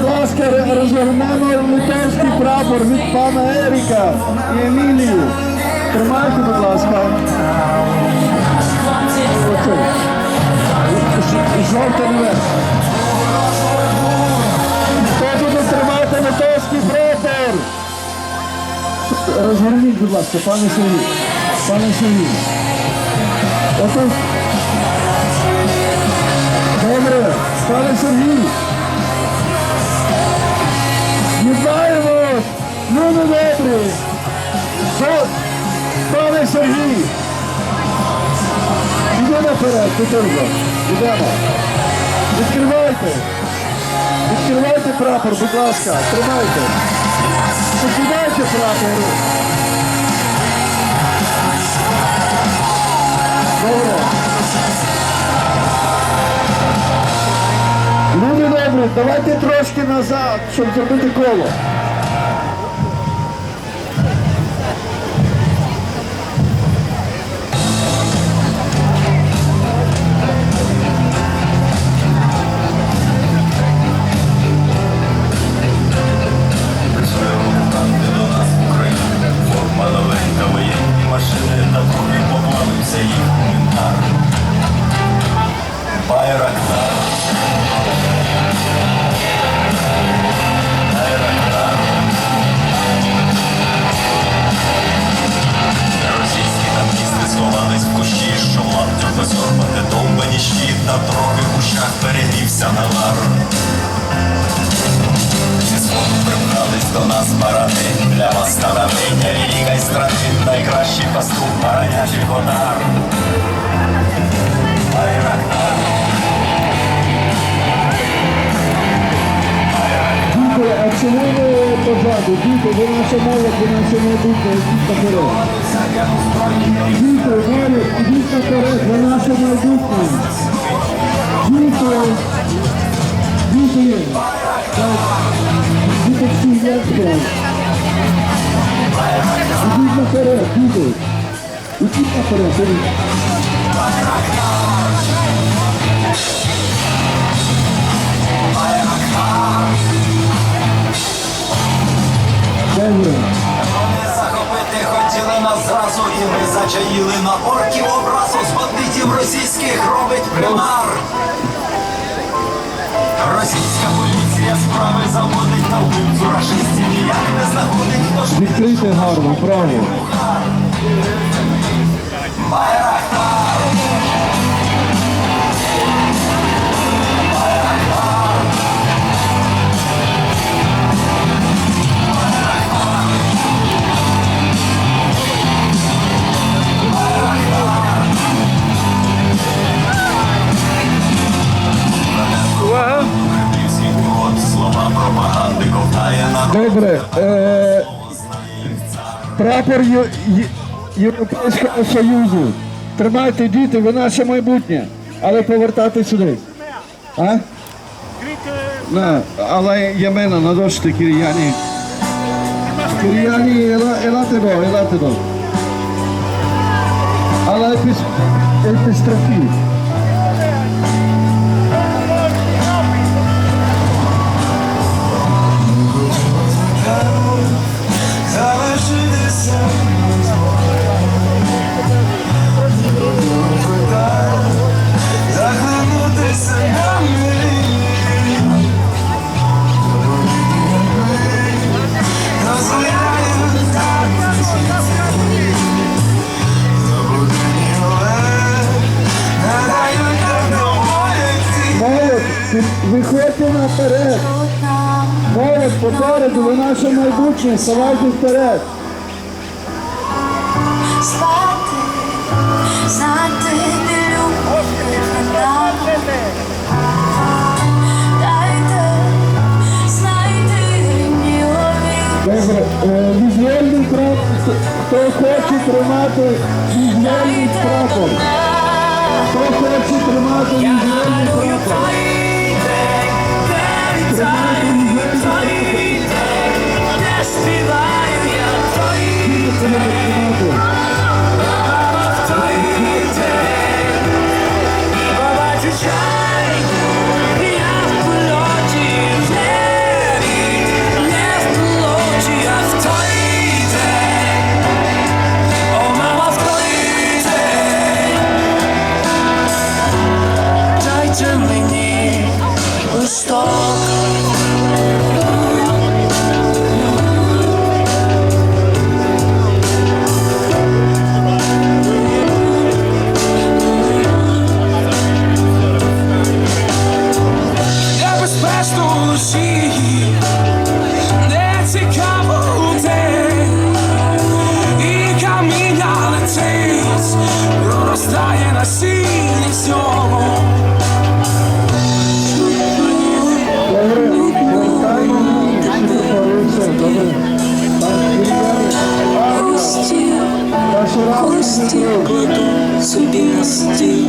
будь ласка, розгорнемо литовський прапор від пана Еріка і Емілії. Тримайте, будь ласка. Жовтий наверх. Хто буде тримати литовський прапор? Розгорніть, будь ласка, пане Сергій. Пане Сергій. Отут. Добре, пане Сергій. Вітаємо! Люди добрі! Що? Пане Сергій! Іди наперед, Петербо. Ідемо. Відкривайте. Відкривайте прапор, будь ласка. Тримайте. Покидайте прапор. Добре. Люди давайте трошки назад, щоб зробити коло. На трохи кущах перегрівся навар. Зі сходу прибрались до нас барани Для вас становлення великої страни Найкращий пастух баранячих а чому ви позаду? Діти, ви наша молодь, ви наше майбутнє, ідіть наперед. Діти, молодь, ідіть наперед, ви наше майбутнє. Діти. Захопити хотіли нас зразу І ми зачаїли на орків образу З бандитів російських робить примар Відкрийте гарно, право. Добре. Е, прапор Є- Є- Європейського Союзу. Тримайте діти, ви наше майбутнє. Але повертати сюди. А? На, але Ємена, надошти Кирияні. Кирияні, ела, елате до, елате до. Але епіс, епістрофі. Виходьте наперед. Молодь попереду, ви наше майбутнє, ставайте вперед. Спати, знати не любити е, візуальний прапор, хто хоче тримати візуальний прапор? Хто хоче тримати візуальний прапор? Тримайте візуальний прапор. Тільки це треба тримати. Кості кладу собі на стіл.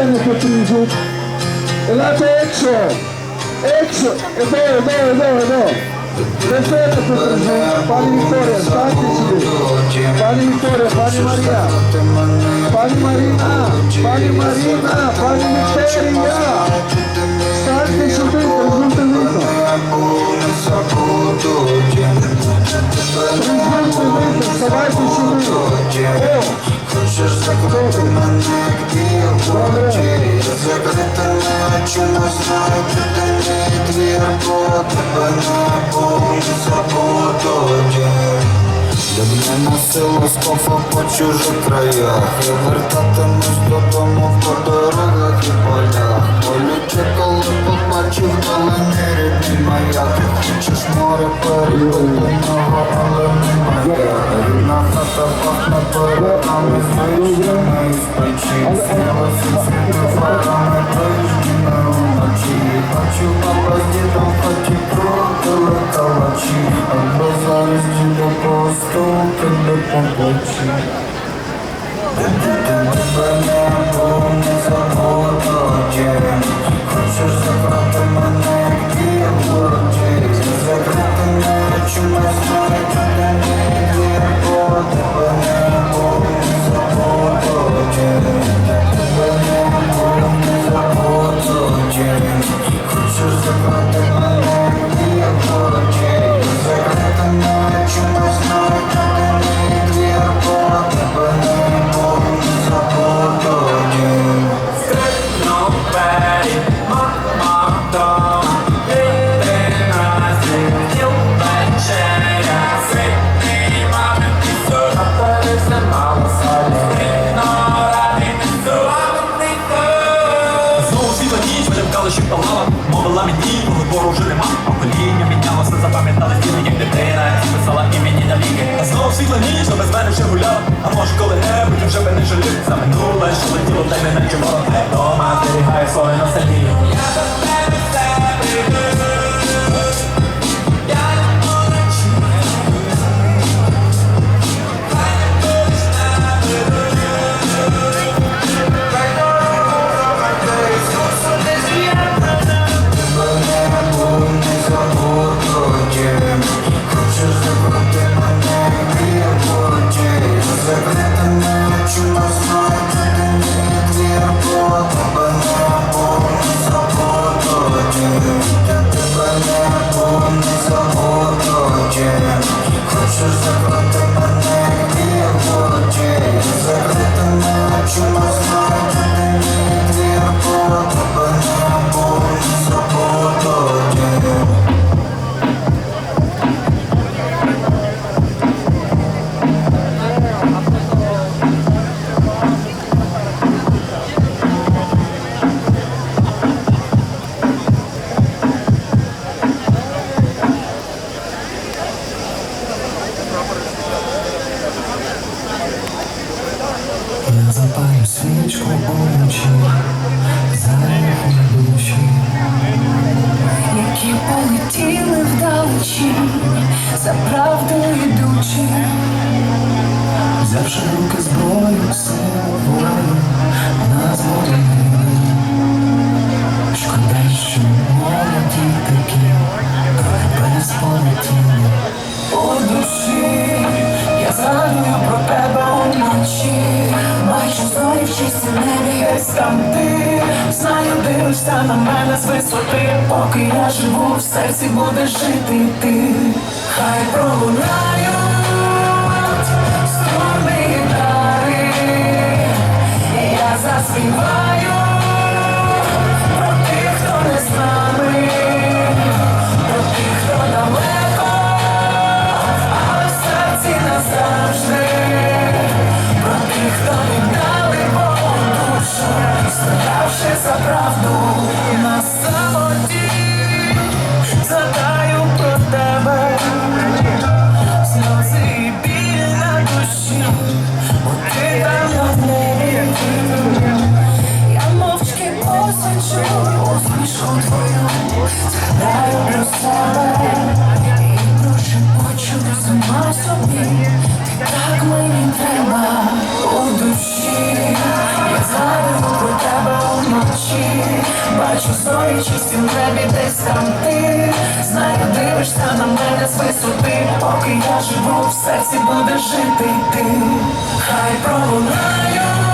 Ecco Tiso. é Exo. Exo. é dove, é dove, é Perfetto não Gesù, fagli vittoria, stanti Vitória, fagli vittoria, fagli Maria, fagli Marina, fagli Marina, fagli vittoria, stanti su te, presunto vita, presunto vita, salvati su oh, Хочеш закрити мене, як я хоче Закрити мене, чому знаю, ти не твір, бо тебе не помню забуду мене насило скофа по чужих краях Я вертатимусь додому по дорогах і полях Полючи, коли побачив, але не рідний маяк чи море перевинного, але немає. Рідна хата пахне перед нами звичними І спечі снилися світи фарами на уночі. Бачу папа з дідом в хаті крутили калачі Або зараз діду поступи до побочі серці будеш жити ти, хай пролуне. бачу, стоячись у небі десь там ти Знаю, дивишся на мене з висоти, поки я живу, в серці буде жити ти, хай пролунаю.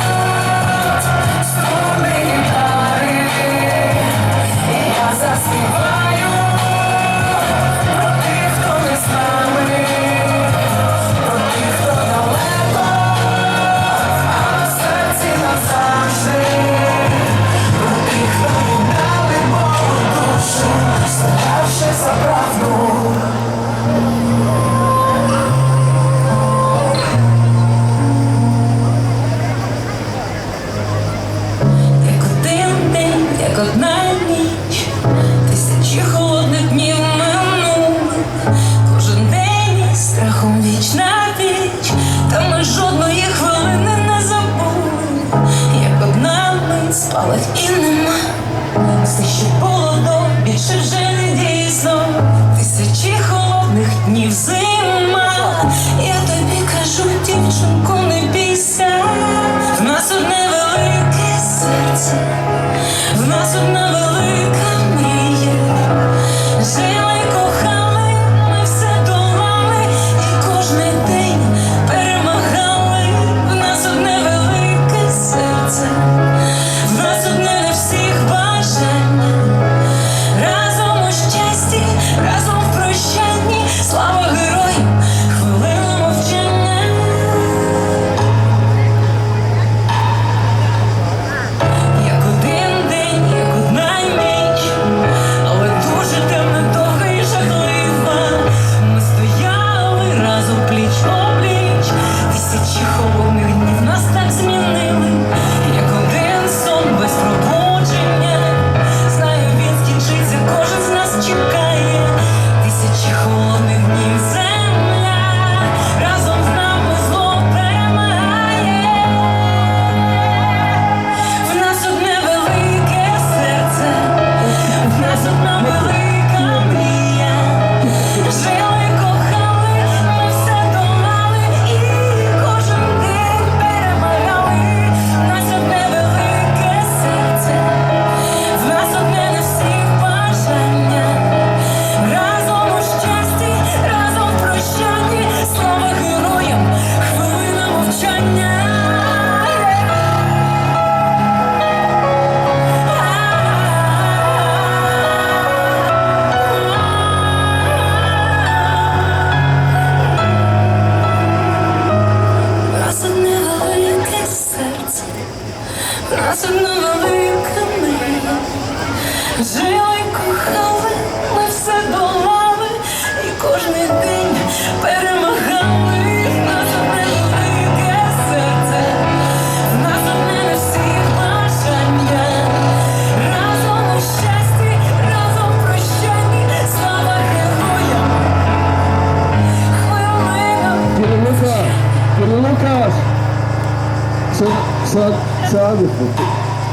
sabe, sabe,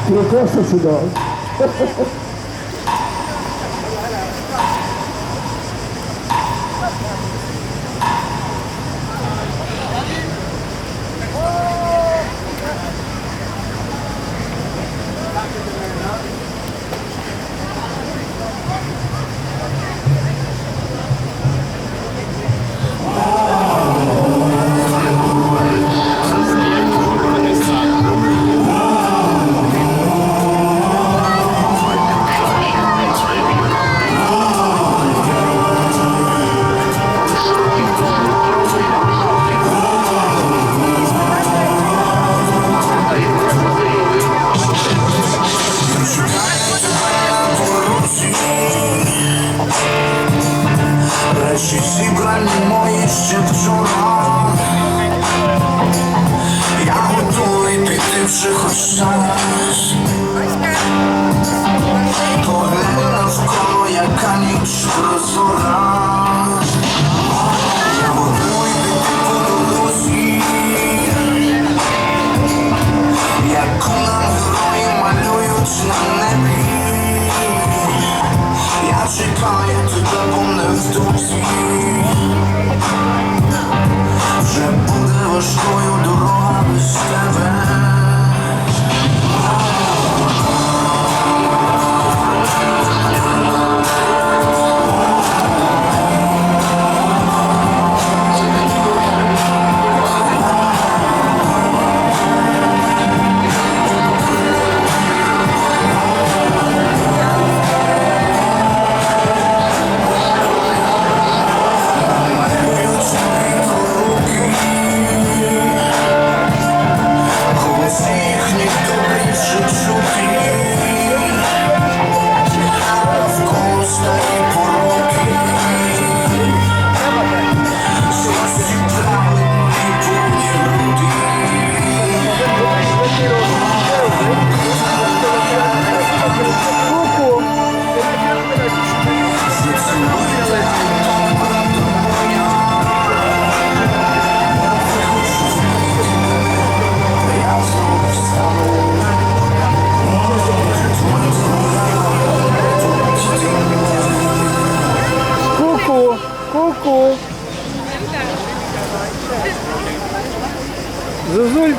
porque eu gosto assim não.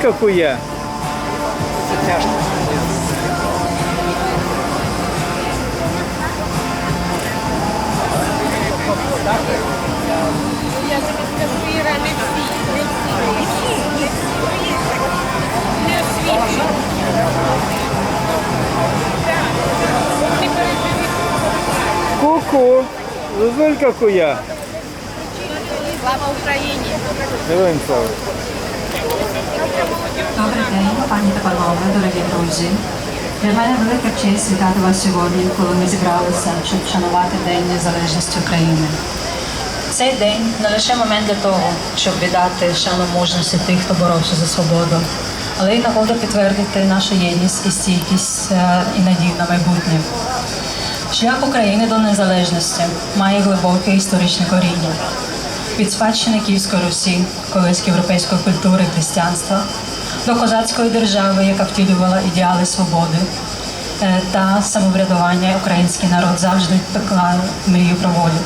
Зозулька кує. Ку-ку. Зозулька кує. Слава Україні! Героям слава. Добрий день, пані та панове, дорогі друзі. Для мене велика честь вітати вас сьогодні, коли ми зібралися, щоб вшанувати День Незалежності України. Цей день не лише момент для того, щоб віддати шану мужності тих, хто боровся за свободу, але й нагода підтвердити нашу єдність і стійкість е, і надію на майбутнє. Шлях України до незалежності має глибоке історичне коріння. Від спадщини Київської Русі, колись європейської культури християнства, до козацької держави, яка втілювала ідеали свободи е, та самоврядування, український народ завжди пекла мрію про волю.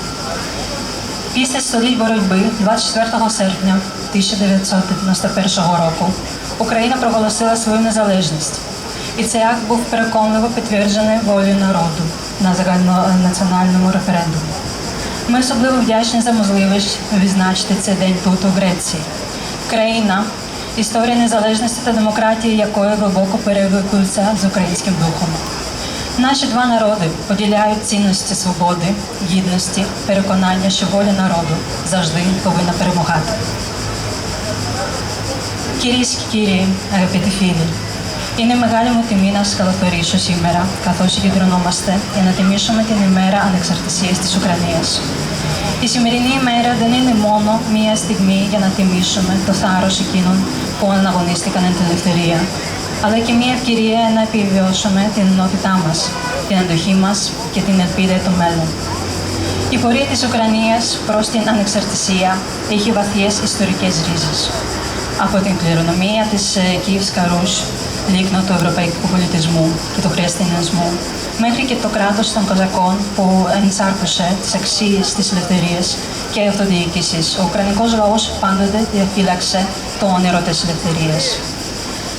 Після століть боротьби 24 серпня 1991 року Україна проголосила свою незалежність. І цей акт був переконливо підтверджений волею народу на загальнонаціональному референдумі. Ми особливо вдячні за можливість відзначити цей день тут, у Греції. Країна, історія незалежності та демократії якої глибоко перевикуються з українським духом. Наші два народи поділяють цінності свободи, гідності, переконання, що воля народу завжди повинна перемагати. Κυρίες και κύριοι, αγαπητοί φίλοι, είναι μεγάλη μου τιμή να σας καλωσορίσω σήμερα, καθώς συγκεντρωνόμαστε για να τιμήσουμε την ημέρα ανεξαρτησίας της Ουκρανίας. Η σημερινή ημέρα δεν είναι μόνο μία στιγμή για να τιμήσουμε το θάρρος εκείνων που αναγωνίστηκαν την ελευθερία, αλλά και μια ευκαιρία να επιβιώσουμε την ενότητά μας, την αντοχή μας και την ελπίδα του μέλλον. Η πορεία της Ουκρανίας προς την ανεξαρτησία έχει βαθιές ιστορικές ρίζες. Από την κληρονομία της ε, Κιύβς καρού, λίκνο του ευρωπαϊκού πολιτισμού και του χριστιανισμού, μέχρι και το κράτος των Καζακών που ενσάρκωσε τις αξίες της ελευθερίας και αυτοδιοίκησης. Ο Ουκρανικός λαός πάντοτε διαφύλαξε το όνειρο της ελευθερίας.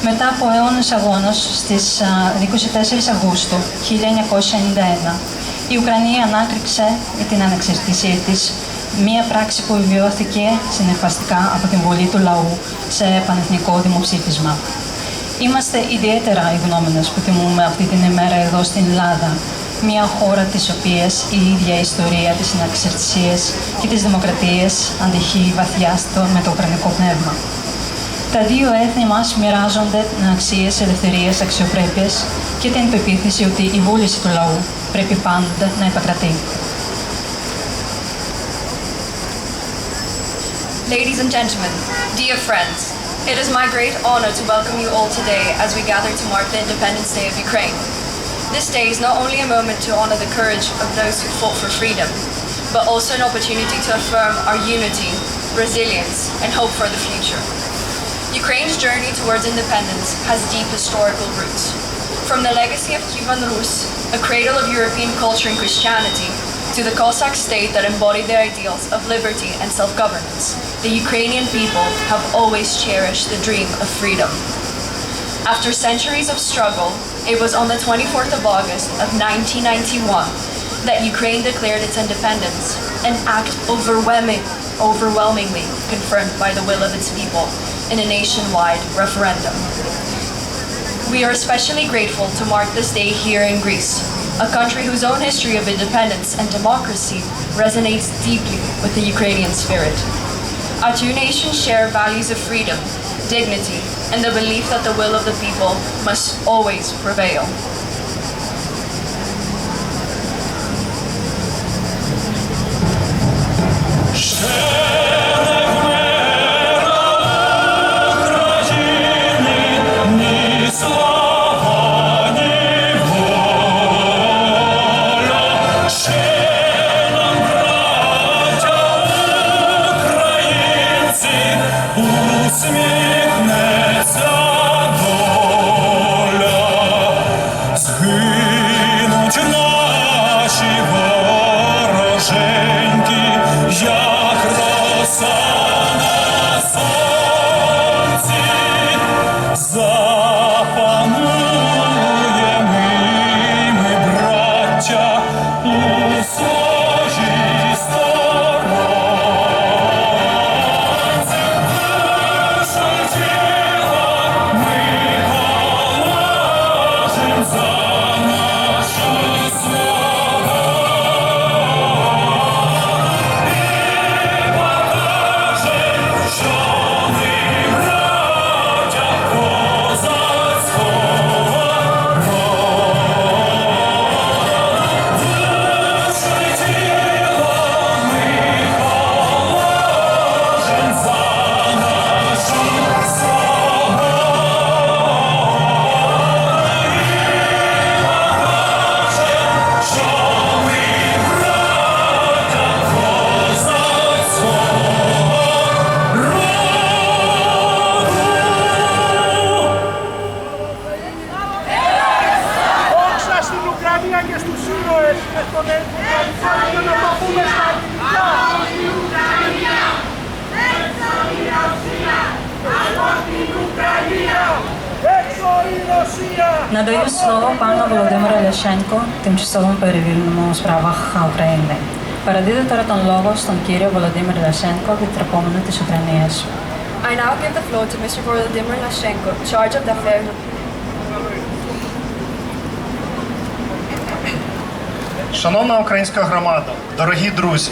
Μετά από αιώνες αγώνας, στις α, 24 Αυγούστου 1991, η Ουκρανία ανάκρυξε την ανεξαρτησία της, μία πράξη που βιώθηκε συνεφαστικά από την Βουλή του Λαού σε πανεθνικό δημοψήφισμα. Είμαστε ιδιαίτερα ευγνώμενες που τιμούμε αυτή την ημέρα εδώ στην Ελλάδα, μια χώρα της οποίας η ίδια ιστορία της ανεξαρτησίας και της δημοκρατίας αντιχεί βαθιά στο, με το ουκρανικό πνεύμα. Τα δύο έθνη μας μοιράζονται αξίες ελευθερίας, αξιοπρέπειας και την πεποίθηση ότι η βούληση του λαού πρέπει πάντοτε να επακρατεί. Ladies and gentlemen, dear friends, it is my great honor to welcome you all today as we gather to mark the Independence Day of Ukraine. This day is not only a moment to honor the courage of those who fought for freedom, but also an opportunity to affirm our unity, resilience, and hope for the future. Ukraine's journey towards independence has deep historical roots. From the legacy of Kievan Rus, a cradle of European culture and Christianity, to the Cossack state that embodied the ideals of liberty and self-governance, the Ukrainian people have always cherished the dream of freedom. After centuries of struggle, it was on the 24th of August of 1991 that Ukraine declared its independence, an act overwhelming, overwhelmingly confirmed by the will of its people in a nationwide referendum. We are especially grateful to mark this day here in Greece, a country whose own history of independence and democracy resonates deeply with the Ukrainian spirit. Our two nations share values of freedom, dignity, and the belief that the will of the people must always prevail. Senator Tanlogos Tankiri Volodymyr Lashenko with Trepomenu Tishokrani Eshwa. I now give the floor to Mr. Volodymyr Lashenko, charge of the affair. Шановна українська громада, дорогі друзі,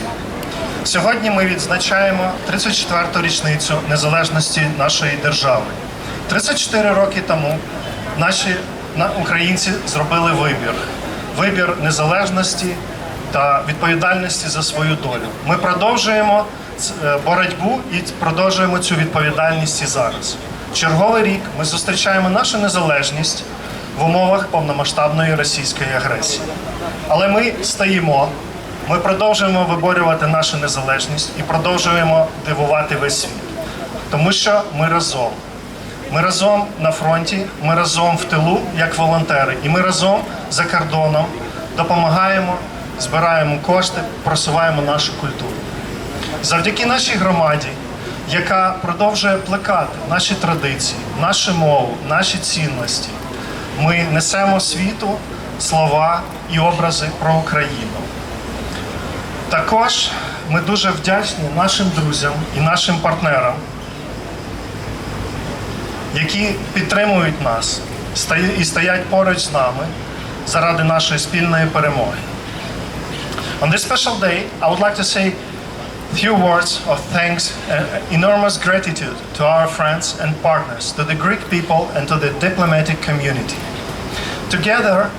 сьогодні ми відзначаємо 34-ту річницю незалежності нашої держави. 34 роки тому наші українці зробили вибір: вибір незалежності та відповідальності за свою долю. Ми продовжуємо е, боротьбу і продовжуємо цю відповідальність і зараз. Черговий рік ми зустрічаємо нашу незалежність в умовах повномасштабної російської агресії. Але ми стоїмо, ми продовжуємо виборювати нашу незалежність і продовжуємо дивувати весь світ. Тому що ми разом. Ми разом на фронті, ми разом в тилу як волонтери, і ми разом за кордоном допомагаємо, збираємо кошти, просуваємо нашу культуру. Завдяки нашій громаді, яка продовжує плекати наші традиції, нашу мову, наші цінності, ми несемо світу слова і образи про Україну. Також ми дуже вдячні нашим друзям і нашим партнерам, які підтримують нас і стоять поруч з нами заради нашої спільної перемоги. On this special day, I would like to say a few words of thanks and enormous gratitude to our friends and partners, to the Greek people and to the diplomatic community. Together,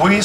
we